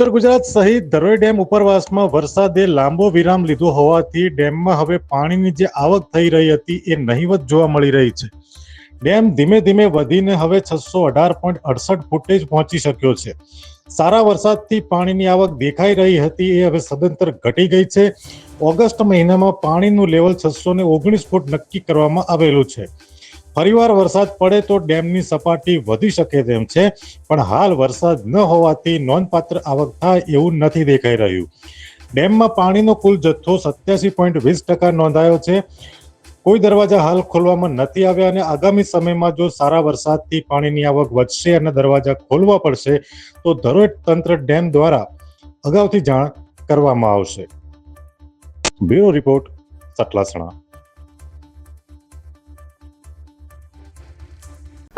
ઉત્તર ગુજરાત સહિત ધરોઈ ડેમ ઉપરવાસમાં વરસાદે લાંબો વિરામ લીધો હોવાથી ડેમમાં હવે પાણીની જે આવક થઈ રહી હતી એ નહીવત જોવા મળી રહી છે. ડેમ ધીમે ધીમે વધીને હવે છસો અઢાર પોઈન્ટ અડસઠ ફૂટે જ પહોંચી શક્યો છે. સારા વરસાદથી પાણીની આવક દેખાઈ રહી હતી એ હવે સદંતર ઘટી ગઈ છે. ઓગસ્ટ મહિનામાં પાણીનું લેવલ છસો ને ઓગણીસ ફૂટ નક્કી કરવામાં આવેલું છે. ફરીવાર વરસાદ પડે તો ડેમની સપાટી વધી શકે તેમ છે, પણ હાલ વરસાદ ન હોવાથી નોંધપાત્ર આવક થાય એવું નથી દેખાઈ રહ્યું. ડેમમાં પાણીનો કુલ જથ્થો સત્યાસી પોઈન્ટ વીસ ટકા નોંધાયો છે. કોઈ દરવાજા હાલ ખોલવામાં નથી આવ્યા અને આગામી સમયમાં જો સારા વરસાદથી પાણીની આવક વધશે અને દરવાજા ખોલવા પડશે, તો ધરોઈ તંત્ર ડેમ દ્વારા અગાઉથી જાણ કરવામાં આવશે. Bureau report, Satlasana.